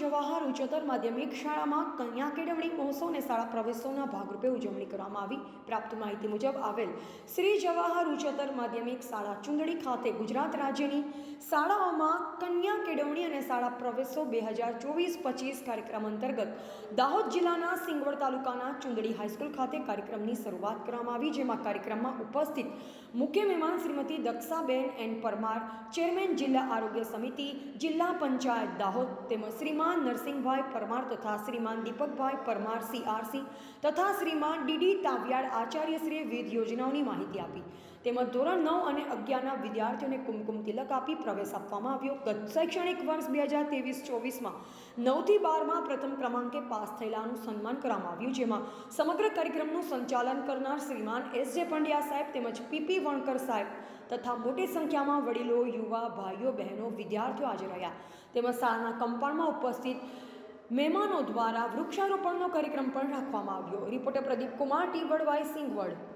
જવાહર ઉચ્ચતર માધ્યમિક શાળામાં કન્યા કેળવણી મહોત્સવ અને શાળા પ્રવેશોના ભાગરૂપે ઉજવણી કરવામાં આવી. પ્રાપ્ત માહિતી મુજબ આવેલ શ્રી જવાહર ઉચ્ચતર માધ્યમિક શાળા ચુંદડી ખાતે ગુજરાત રાજ્યની શાળાઓમાં કન્યા કેળવણી અને શાળા પ્રવેશો બે હજાર ચોવીસ પચીસ કાર્યક્રમ અંતર્ગત દાહોદ જિલ્લાના સિંગવડ તાલુકાના ચુંદડી હાઈસ્કૂલ ખાતે કાર્યક્રમની શરૂઆત કરવામાં આવી, જેમાં કાર્યક્રમમાં ઉપસ્થિત મુખ્ય મહેમાન શ્રીમતી દક્ષાબેન એન પરમાર, ચેરમેન જિલ્લા આરોગ્ય સમિતિ, જિલ્લા પંચાયત દાહોદ તેમજ શ્રીમાન નરસિંહભાઈ પરમાર તથા શ્રીમાન દીપકભાઈ પરમાર સીઆરસી તથા શ્રીમાન ડીડી તાવિયાડ આચાર્યશ્રીએ વિવિધ યોજનાઓની માહિતી આપી. તેમજ ધોરણ નવ અને અગિયારના વિદ્યાર્થીઓને કુમકુમ તિલક આપી પ્રવેશ આપવામાં આવ્યો. ગત શૈક્ષણિક વર્ષ બે હજાર ત્રેવીસ ચોવીસમાં નવથી બારમાં પ્રથમ ક્રમાંકે પાસ થયેલાનું સન્માન કરવામાં આવ્યું, જેમાં સમગ્ર કાર્યક્રમનું સંચાલન કરનાર શ્રીમાન એસ જે પંડ્યા સાહેબ તેમજ પીપી વણકર સાહેબ તથા મોટી સંખ્યામાં વડીલો, યુવા, ભાઈઓ, બહેનો, વિદ્યાર્થીઓ હાજર રહ્યા. તેમજ શાળાના કંપાઉન્ડમાં ઉપસ્થિત મહેમાનો દ્વારા વૃક્ષારોપણનો કાર્યક્રમ પણ રાખવામાં આવ્યો. રિપોર્ટર પ્રદીપ કુમાર ટી વડવાઈ સિંગવડ